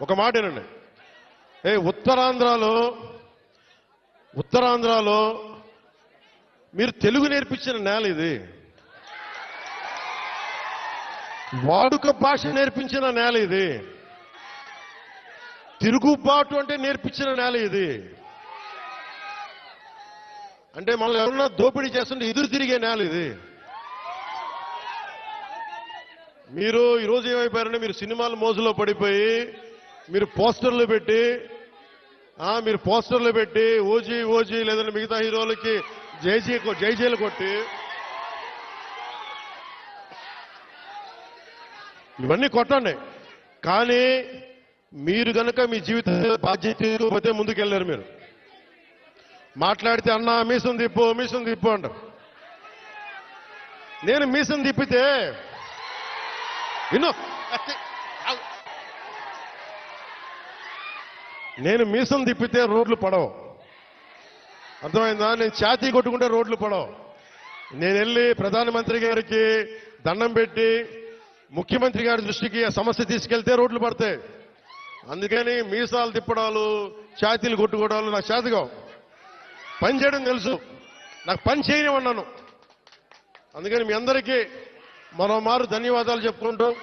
ఒక మాట వినండి. ఏ ఉత్తరాంధ్రలో ఉత్తరాంధ్రలో మీరు తెలుగు నేర్పించిన నేల ఇది. వాడుక భాష నేర్పించిన నేల ఇది. తిరుగుబాటు అంటే నేర్పించిన నేల ఇది. అంటే మనం ఎవరన్నా దోపిడీ చేస్తుంటే ఎదురు తిరిగే నేల ఇది. మీరు ఈరోజు ఏమైపోయారంటే మీరు సినిమాల మోజులో పడిపోయి మీరు పోస్టర్లు పెట్టి మీరు పోస్టర్లు పెట్టి ఓజీ ఓజీ లేదంటే మిగతా హీరోలకి జైజీ జైజీలు కొట్టి ఇవన్నీ కొట్టండి. కానీ మీరు కనుక మీ జీవిత బాధ్యత తీసుకోకపోతే ముందుకెళ్ళారు మీరు. మాట్లాడితే అన్న మీసం తిప్పు మీసం తిప్పు అంటారు. నేను మీసం తిప్పితే విను నేను మీసం తిప్పితే రోడ్లు పడవు. అర్థమైందా? నేను ఛాతీ కొట్టుకుంటే రోడ్లు పడవు. నేను వెళ్ళి ప్రధానమంత్రి గారికి దండం పెట్టి ముఖ్యమంత్రి గారి దృష్టికి ఆ సమస్య తీసుకెళ్తే రోడ్లు పడతాయి. అందుకని మీసాలు తిప్పడాలు ఛాతీలు కొట్టుకోవడాలు నాకు చేతగా పని చేయడం తెలుసు. నాకు పని చేయనివన్నాను అందుకని మీ అందరికీ మరోమారు ధన్యవాదాలు చెప్పుకుంటూ